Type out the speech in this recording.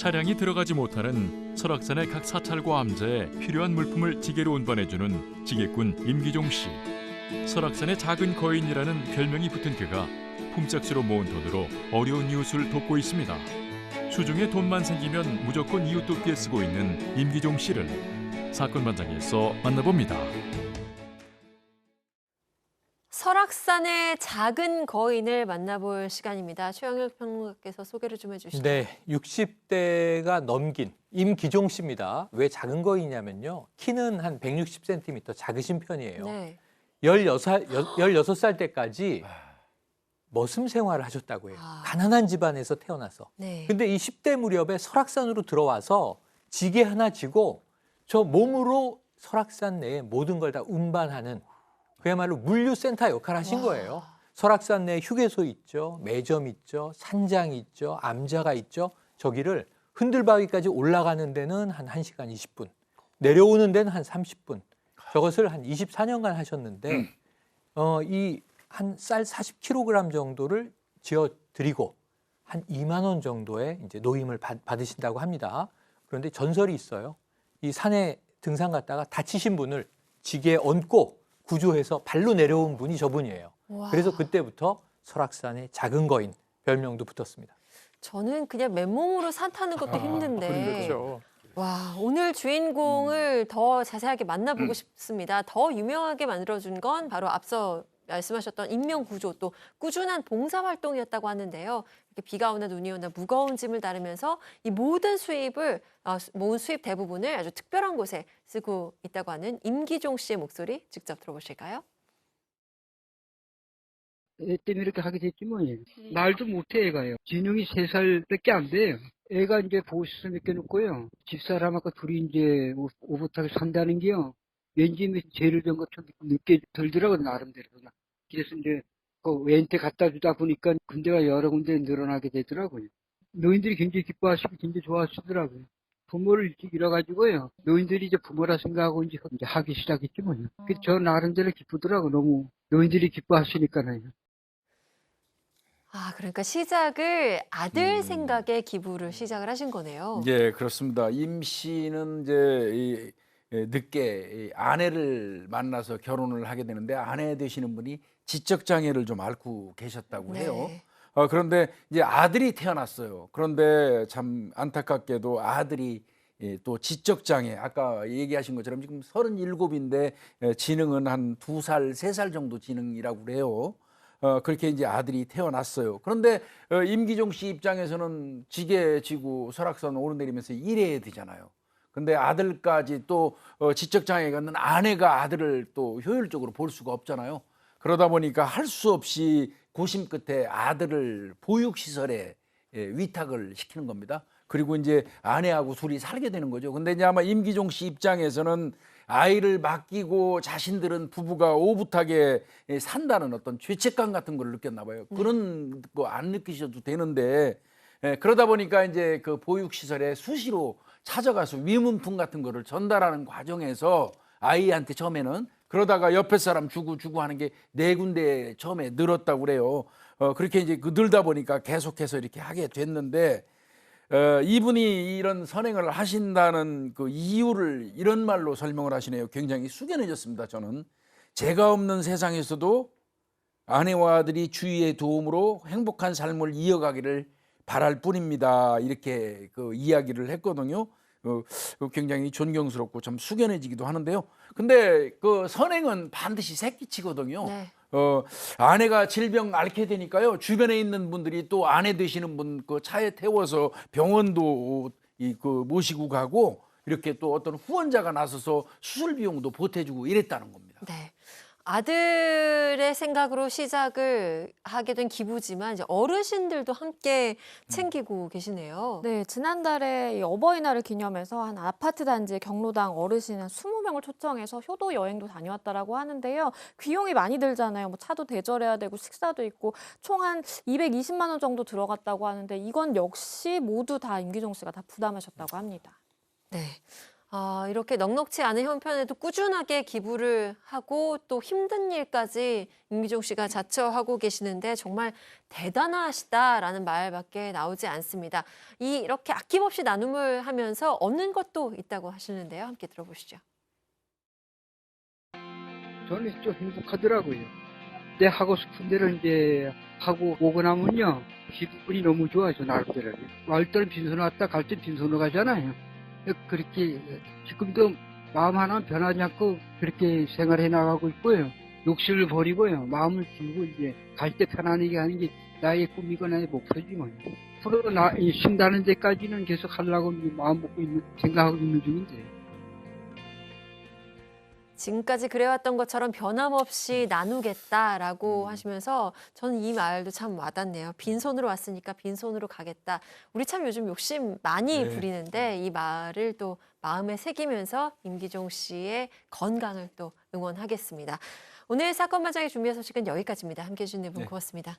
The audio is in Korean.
차량이 들어가지 못하는 설악산의 각 사찰과 암자에 필요한 물품을 지게로 운반해주는 지게꾼 임기종 씨. 설악산의 작은 거인이라는 별명이 붙은 그가 품삯으로 모은 돈으로 어려운 이웃을 돕고 있습니다. 수중에 돈만 생기면 무조건 이웃 돕기에 쓰고 있는 임기종 씨를 사건 반장에서 만나봅니다. 설악산의 작은 거인을 만나볼 시간입니다. 최영일 평론가께서 소개를 좀 해주시죠. 네, 60대가 넘긴 임기종 씨입니다. 왜 작은 거이냐면요. 키는 한 160cm 작으신 편이에요. 네. 16살, 16살 때까지 머슴 생활을 하셨다고 해요. 아. 가난한 집안에서 태어나서. 네. 근데 이 10대 무렵에 설악산으로 들어와서 지게 하나 지고 저 몸으로 설악산 내에 모든 걸 다 운반하는 그야말로 물류센터 역할을 하신 와. 거예요. 설악산 내에 휴게소 있죠, 매점 있죠, 산장 있죠, 암자가 있죠. 저기를 흔들바위까지 올라가는 데는 한 1시간 20분, 내려오는 데는 한 30분. 저것을 한 24년간 하셨는데 어, 이 한 쌀 40kg 정도를 지어 드리고 한 2만 원 정도의 이제 노임을 받, 받으신다고 합니다. 그런데 전설이 있어요. 이 산에 등산 갔다가 다치신 분을 지게에 얹고 구조해서 발로 내려온 분이 저분이에요. 와. 그래서 그때부터 설악산의 작은 거인 별명도 붙었습니다. 저는 그냥 맨몸으로 산 타는 것도 힘든데. 그렇죠. 와, 오늘 주인공을 더 자세하게 만나보고 음. 싶습니다. 더 유명하게 만들어준 건 바로 앞서 말씀하셨던 인명 구조 또 꾸준한 봉사 활동이었다고 하는데요. 이렇게 비가 오나 눈이 오나 무거운 짐을 다루면서 이 모든 수입을 아, 수- 모은 수입 대부분을 아주 특별한 곳에 쓰고 있다고 하는 임기종 씨의 목소리 직접 들어보실까요? 애 때문에 이렇게 하게 됐지 뭐. 말도 못해 애가요. 지능이 세 살 밖에 안 돼요. 애가 이제 보호시설 맡겨놓고요. 집사람하고 둘이 이제 오- 오붓하게 산다는 게요. 왠지 뭐 죄를 진 것처럼 느껴 들더라고 나름대로. 그 래서 이제 그 왼테 갖다 주다 보니까 군대가 여러 군데 늘어나게 되더라고요. 노인들이 굉장히 기뻐하시고 굉장히 좋아하시더라고요. 부모를 일찍 잃어가지고요. 노인들이 이제 부모라 생각하고 이제 하기 시작했지 뭐요. 그저 나름대로 기쁘더라고 너무 노인들이 기뻐하시니까요. 아, 그러니까 시작을 아들 음. 생각에 기부를 시작을 하신 거네요. 예, 그렇습니다. 임 씨는 이제 이, 예, 늦게 이 아내를 만나서 결혼을 하게 되는데 아내 되시는 분이 지적 장애를 좀 앓고 계셨다고 해요. 네. 어, 그런데 이제 아들이 태어났어요. 그런데 참 안타깝게도 아들이 예, 또 지적 장애 아까 얘기하신 것처럼 지금 37인데 예, 지능은 한 두 살, 세 살 정도 지능이라고 그래요. 어, 그렇게 이제 아들이 태어났어요. 그런데 어, 임기종 씨 입장에서는 지게 지고 설악산 오르내리면서 일해야 되잖아요. 근데 아들까지 또 어, 지적 장애가 있는 아내가 아들을 또 효율적으로 볼 수가 없잖아요. 그러다 보니까 할 수 없이 고심 끝에 아들을 보육 시설에 예, 위탁을 시키는 겁니다. 그리고 이제 아내하고 둘이 살게 되는 거죠. 근데 이제 아마 임기종 씨 입장에서는 아이를 맡기고 자신들은 부부가 오붓하게 예, 산다는 어떤 죄책감 같은 걸 느꼈나 봐요. 그런 거 안 느끼셔도 되는데 예, 그러다 보니까 이제 그 보육 시설에 수시로 찾아가서 위문품 같은 거를 전달하는 과정에서 아이한테 처음에는 그러다가 옆에 사람 주고 주고 하는 게 네 군데 처음에 늘었다고 그래요. 어, 그렇게 이제 그 늘다 보니까 계속해서 이렇게 하게 됐는데 어, 이분이 이런 선행을 하신다는 그 이유를 이런 말로 설명을 하시네요. 굉장히 숙연해졌습니다. 저는 제가 없는 세상에서도 아내와 아들이 주위의 도움으로 행복한 삶을 이어가기를 바랄 뿐입니다. 이렇게 그 이야기를 했거든요. 어, 그 굉장히 존경스럽고 좀 숙연해지기도 하는데요. 근데 그 선행은 반드시 새끼치거든요. 네. 어, 아내가 질병 앓게 되니까요. 주변에 있는 분들이 또 아내 되시는 분 그 차에 태워서 병원도 이 그 모시고 가고 이렇게 또 어떤 후원자가 나서서 수술 비용도 보태주고 이랬다는 겁니다. 네. 아들의 생각으로 시작을 하게 된 기부지만 이제 어르신들도 함께 챙기고 계시네요. 네, 지난달에 이 어버이날을 기념해서 한 아파트 단지 경로당 어르신 한 20명을 초청해서 효도 여행도 다녀왔다라고 하는데요. 비용이 많이 들잖아요. 뭐 차도 대절해야 되고 식사도 있고 총 한 220만 원 정도 들어갔다고 하는데 이건 역시 모두 다 임기종 씨가 다 부담하셨다고 합니다. 네. 아, 이렇게 넉넉치 않은 형편에도 꾸준하게 기부를 하고 또 힘든 일까지 임기종 씨가 자처하고 계시는데 정말 대단하시다라는 말밖에 나오지 않습니다. 이 이렇게 아낌없이 나눔을 하면서 얻는 것도 있다고 하시는데요. 함께 들어보시죠. 저는 좀 행복하더라고요. 내 하고 싶은 대로 이제 하고 오고 나면요. 기분이 너무 좋아요, 나름대로. 갈 때는 빈손으로 왔다 갈 때는 빈손으로 가잖아요. 그렇게 지금도 마음 하나 변하지 않고 그렇게 생활해 나가고 있고요. 욕심을 버리고요. 마음을 들고 이제 갈 때 편안하게 하는 게 나의 꿈이고 나의 목표지 뭐. 앞으로 나, 이 쉰다는 데까지는 계속 하려고 마음 먹고 있는, 생각하고 있는 중인데. 지금까지 그래왔던 것처럼 변함없이 나누겠다라고 하시면서 저는 이 말도 참 와닿네요. 빈손으로 왔으니까 빈손으로 가겠다. 우리 참 요즘 욕심 많이 네. 부리는데 이 말을 또 마음에 새기면서 임기종 씨의 건강을 또 응원하겠습니다. 오늘 사건 마장의 준비한 소식은 여기까지입니다. 함께해 주신 네분 네. 고맙습니다.